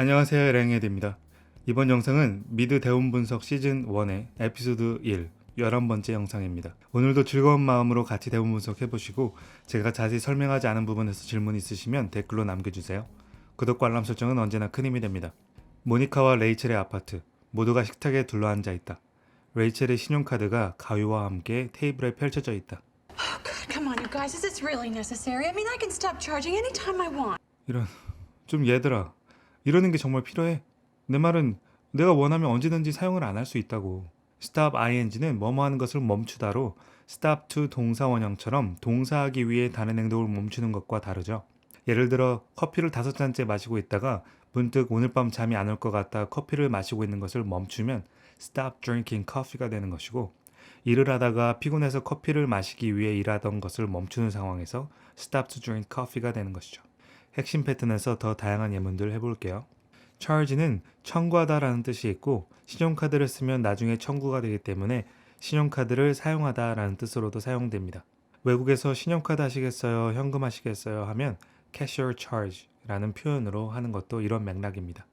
안녕하세요 랭헤드입니다. 이번 영상은 미드 대운 분석 시즌 1의 에피소드 1 11번째 영상입니다. 오늘도 즐거운 마음으로 같이 대운 분석 해보시고 제가 자세히 설명하지 않은 부분에서 질문 있으시면 댓글로 남겨주세요. 구독과 알람 설정은 언제나 큰 힘이 됩니다. 모니카와 레이첼의 아파트 모두가 식탁에 둘러앉아 있다. 레이첼의 신용카드가 가위와 함께 테이블에 펼쳐져 있다. Oh. 이런 좀 얘들아 이러는 게 정말 필요해? 내 말은 내가 원하면 언제든지 사용을 안 할 수 있다고. Stop ing는 뭐뭐 하는 것을 멈추다로 stop to 동사 원형처럼 동사하기 위해 다른 행동을 멈추는 것과 다르죠. 예를 들어 커피를 다섯 잔째 마시고 있다가 문득 오늘 밤 잠이 안 올 것 같다 커피를 마시고 있는 것을 멈추면 stop drinking coffee가 되는 것이고 일을 하다가 피곤해서 커피를 마시기 위해 일하던 것을 멈추는 상황에서 stop to drink coffee가 되는 것이죠. 핵심 패턴에서 더 다양한 예문들 해볼게요. charge는 청구하다라는 뜻이 있고 신용카드를 쓰면 나중에 청구가 되기 때문에 신용카드를 사용하다라는 뜻으로도 사용됩니다. 외국에서 신용카드 하시겠어요? 현금 하시겠어요? 하면 cashier charge라는 표현으로 하는 것도 이런 맥락입니다.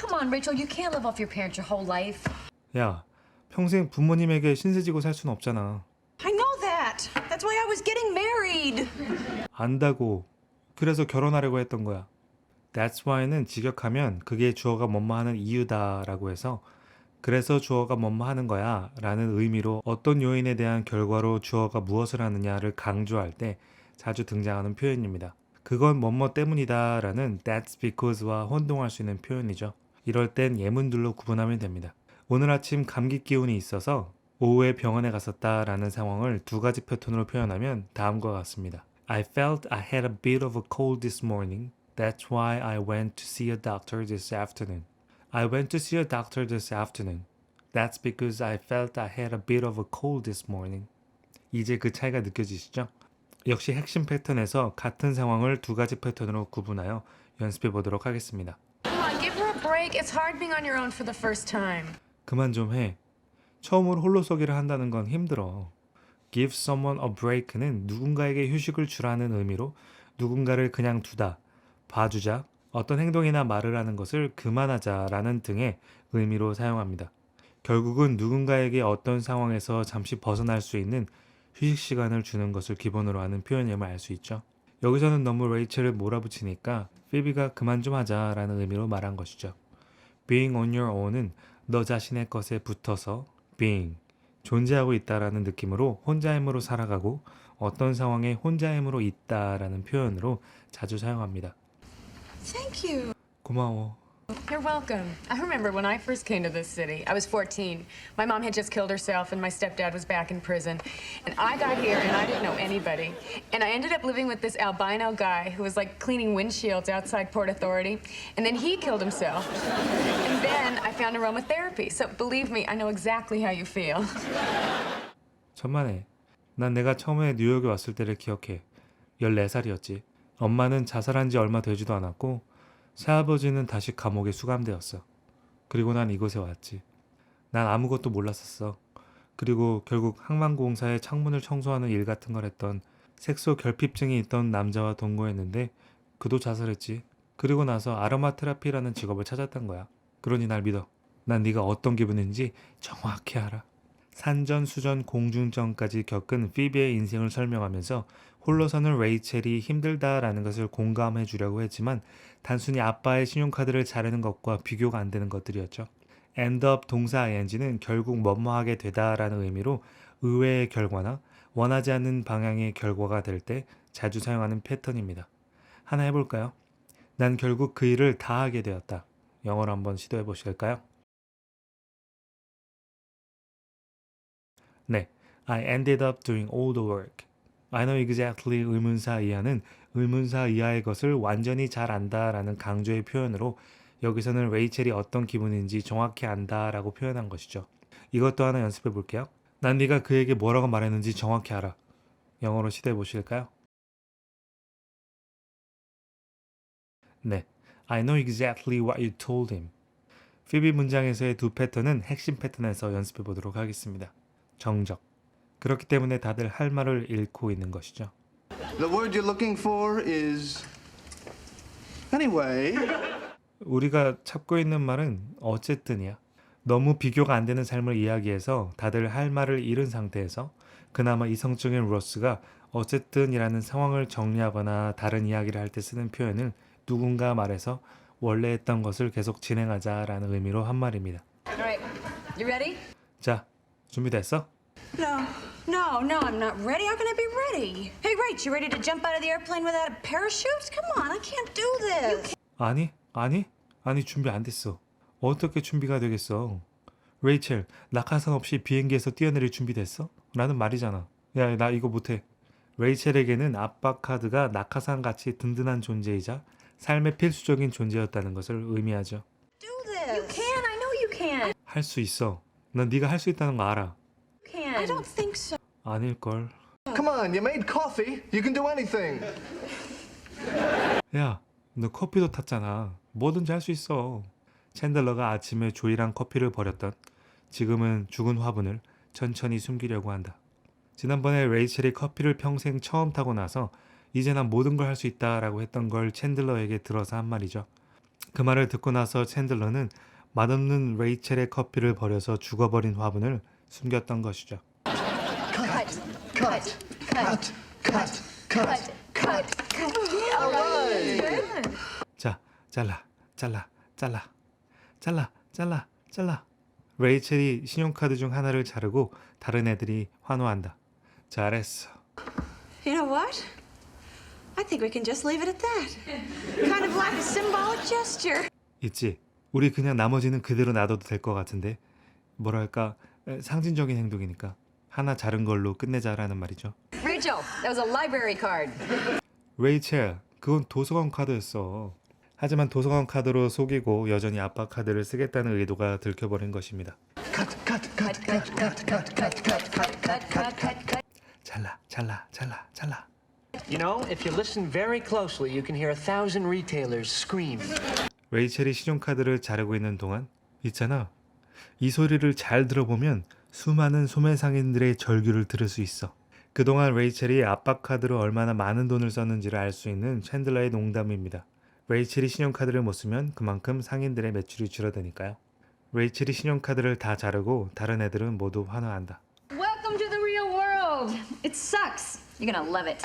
Come on, Rachel. You can't live off your parents your whole life. 야, 평생 부모님에게 신세 지고 살 수는 없잖아. I know that. That's why I was getting married. 안다고. 그래서 결혼하려고 했던 거야. That's why는 직역하면 그게 주어가 뭐뭐 하는 이유다라고 해서 그래서 주어가 뭐뭐 하는 거야 라는 의미로 어떤 요인에 대한 결과로 주어가 무엇을 하느냐를 강조할 때 자주 등장하는 표현입니다. 그건 뭐뭐 때문이다 라는 that's because와 혼동할 수 있는 표현이죠. 이럴 땐 예문들로 구분하면 됩니다. 오늘 아침 감기 기운이 있어서 오후에 병원에 갔었다 라는 상황을 두 가지 패턴으로 표현하면 다음과 같습니다. I felt I had a bit of a cold this morning. That's why I went to see a doctor this afternoon. I went to see a doctor this afternoon. That's because I felt I had a bit of a cold this morning. 이제 그 차이가 느껴지시죠? 역시 핵심 패턴에서 같은 상황을 두 가지 패턴으로 구분하여 연습해 보도록 하겠습니다. Come on, give her a break. It's hard being on your own for the first time. 그만 좀 해. 처음으로 홀로서기를 한다는 건 힘들어. Give someone a break는 누군가에게 휴식을 주라는 의미로 누군가를 그냥 두다, 봐주자, 어떤 행동이나 말을 하는 것을 그만하자라는 등의 의미로 사용합니다. 결국은 누군가에게 어떤 상황에서 잠시 벗어날 수 있는 휴식 시간을 주는 것을 기본으로 하는 표현임을 알 수 있죠. 여기서는 너무 레이첼을 몰아붙이니까 피비가 그만 좀 하자라는 의미로 말한 것이죠. being on your own은 너 자신의 것에 붙어서 being 존재하고 있다라는 느낌으로 혼자임으로 살아가고 어떤 상황에 혼자임으로 있다라는 표현으로 자주 사용합니다. Thank you. 고마워. You're welcome. I remember when I first came to this city. I was 14. My mom had just killed herself, and my stepdad was back in prison. And I got here, and I didn't know anybody. And I ended up living with this albino guy who was like cleaning windshields outside Port Authority. And then he killed himself. And then I found aromatherapy. So believe me, I know exactly how you feel. 천만에. 난 내가 처음에 뉴욕에 왔을 때를 기억해. 14살이었지. 엄마는 자살한 지 얼마 되지도 않았고 새아버지는 다시 감옥에 수감되었어. 그리고 난 이곳에 왔지. 난 아무것도 몰랐었어. 그리고 결국 항만공사의 창문을 청소하는 일 같은 걸 했던 색소 결핍증이 있던 남자와 동거했는데 그도 자살했지. 그리고 나서 아로마 테라피라는 직업을 찾았던 거야. 그러니 날 믿어. 난 네가 어떤 기분인지 정확히 알아. 산전수전 공중전까지 겪은 피비의 인생을 설명하면서 홀로서는 레이첼이 힘들다라는 것을 공감해 주려고 했지만 단순히 아빠의 신용카드를 자르는 것과 비교가 안 되는 것들이었죠. end up 동사 ing는 결국 뭐뭐하게 되다라는 의미로 의외의 결과나 원하지 않는 방향의 결과가 될 때 자주 사용하는 패턴입니다. 하나 해볼까요? 난 결국 그 일을 다 하게 되었다. 영어로 한번 시도해 보실까요? 네, I ended up doing all the work. I know exactly 의문사 이하는 의문사 이하의 것을 완전히 잘 안다라는 강조의 표현으로 여기서는 레이첼이 어떤 기분인지 정확히 안다라고 표현한 것이죠. 이것도 하나 연습해 볼게요. 난 네가 그에게 뭐라고 말했는지 정확히 알아. 영어로 시도해 보실까요? 네, I know exactly what you told him. 피비 문장에서의 두 패턴은 핵심 패턴에서 연습해 보도록 하겠습니다. 정적. 그렇기 때문에 다들 할 말을 잃고 있는 것이죠. The word you're looking for is. Anyway, 우리가 찾고 있는 말은 어쨌든이야. 너무 비교가 안 되는 삶을 이야기해서 다들 할 말을 잃은 상태에서 그나마 이성적인 로스가 어쨌든이라는 상황을 정리하거나 다른 이야기를 할 때 쓰는 표현을 누군가 말해서 원래 했던 것을 계속 진행하자라는 의미로 한 말입니다. All right. You ready? 자, 준비됐어? No, no, no, I'm not ready. How can I be ready? Hey, Rach, you ready to jump out of the airplane without a parachute? Come on, I can't do this. 아니, 아니, 아니 준비 안 됐어. 어떻게 준비가 되겠어? 레이첼, 낙하산 없이 비행기에서 뛰어내릴 준비 됐어? 라는 말이잖아. 야, 나 이거 못해. 레이첼에게는 아빠 카드가 낙하산 같이 든든한 존재이자 삶의 필수적인 존재였다는 것을 의미하죠. Do this. Can I know you can. 할수 있어. 난 네가 할 수 있다는 거 알아. Can. I don't think so. 아닐 걸. Come on, you made coffee. You can do anything. 야, 너 커피도 탔잖아. 뭐든지 할 수 있어. 챈들러가 아침에 조이랑 커피를 버렸던 지금은 죽은 화분을 천천히 숨기려고 한다. 지난번에 레이첼이 커피를 평생 처음 타고 나서 이제 난 모든 걸 할 수 있다라고 했던 걸 챈들러에게 들어서 한 말이죠. 그 말을 듣고 나서 챈들러는 맛없는 레이첼의 커피를 버려서 죽어버린 화분을 숨겼던 것이죠. Cut, cut, cut, cut, cut, cut. All right. 자, 잘라, 잘라, 잘라, 잘라, 잘라, 잘라. 레이첼이 신용카드 중 하나를 자르고 다른 애들이 환호한다. 잘했어. You know what? I think we can just leave it at that. kind of like a symbolic gesture. 있지. 우리 그냥 나머지는 그대로 놔둬도 될 것 같은데. 뭐랄까 에, 상징적인 행동이니까 하나 자른 걸로 끝내자라는 말이죠. Rachel, that was a library card. 레이첼, 그건 도서관 카드였어. 하지만 도서관 카드로 속이고 여전히 아빠 카드를 쓰겠다는 의도가 들켜버린 것입니다. Cut, cut, cut, cut, cut, cut, cut, cut, cut, cut, cut, cut, cut. 잘라, 잘라, 잘라, 잘라. You know, if you listen very closely, you can hear a thousand retailers scream. 레이첼이 신용카드를 자르고 있는 동안 있잖아. 이 소리를 잘 들어보면 수많은 소매상인들의 절규를 들을 수 있어. 그동안 레이첼이 아빠 카드로 얼마나 많은 돈을 썼는지를 알 수 있는 챈들러의 농담입니다. 레이첼이 신용카드를 못 쓰면 그만큼 상인들의 매출이 줄어드니까요. 레이첼이 신용카드를 다 자르고 다른 애들은 모두 환호한다. Welcome to the real world. It sucks. You're gonna love it.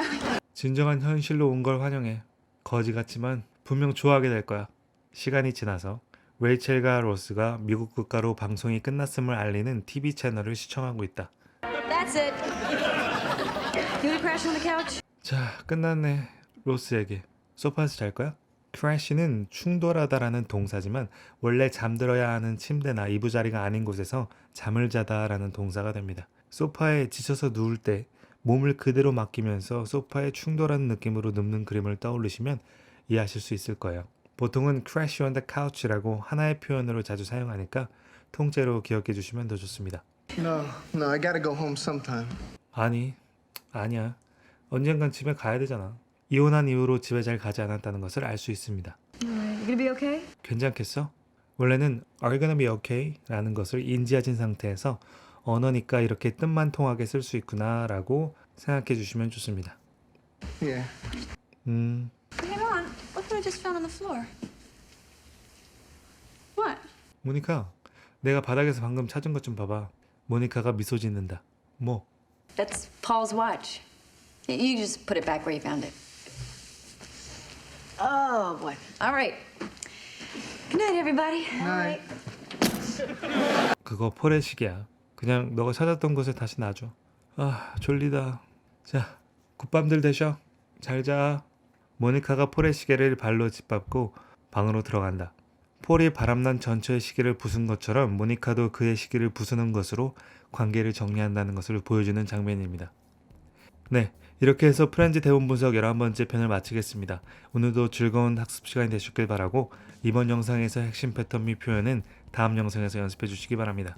진정한 현실로 온 걸 환영해. 거지 같지만 분명 좋아하게 될 거야. 시간이 지나서 레이첼과 로스가 미국 국가로 방송이 끝났음을 알리는 TV 채널을 시청하고 있다. That's it. You wanna crash on the couch? 자, 끝났네. 로스에게. 소파에서 잘 거야? 크래시는 충돌하다라는 동사지만 원래 잠들어야 하는 침대나 이부자리가 아닌 곳에서 잠을 자다라는 동사가 됩니다. 소파에 지쳐서 누울 때 몸을 그대로 맡기면서 소파에 충돌하는 느낌으로 눕는 그림을 떠올리시면 이해하실 수 있을 거예요. 보통은 crash on the couch라고 하나의 표현으로 자주 사용하니까 통째로 기억해 주시면 더 좋습니다. No, no, I gotta go home sometime. 아니, 아니야. 언젠간 집에 가야 되잖아. 이혼한 이후로 집에 잘 가지 않았다는 것을 알 수 있습니다. You gonna be okay? 괜찮겠어? 원래는 are gonna be okay 라는 것을 인지하신 상태에서 언어니까 이렇게 뜻만 통하게 쓸 수 있구나 라고 생각해 주시면 좋습니다. Yeah. 음, Hang on. What I just found on the floor. What? 모니카, 내가 바닥에서 방금 찾은 것 좀 봐봐. 모니카가 미소 짓는다. 뭐? That's Paul's watch. You just put it back where you found it. Oh, boy. All right. Good night, everybody. Night. 그거 폴의 시계야. 그냥 너가 찾았던 곳에 다시 놔줘. 아, 졸리다. 자, 굿밤들 되셔. 잘 자. 모니카가 폴의 시계를 발로 짓밟고 방으로 들어간다. 폴이 바람난 전처의 시계를 부순 것처럼 모니카도 그의 시계를 부수는 것으로 관계를 정리한다는 것을 보여주는 장면입니다. 네, 이렇게 해서 프렌즈 대본 분석 11번째 편을 마치겠습니다. 오늘도 즐거운 학습 시간이 되셨길 바라고 이번 영상에서 핵심 패턴 및 표현은 다음 영상에서 연습해 주시기 바랍니다.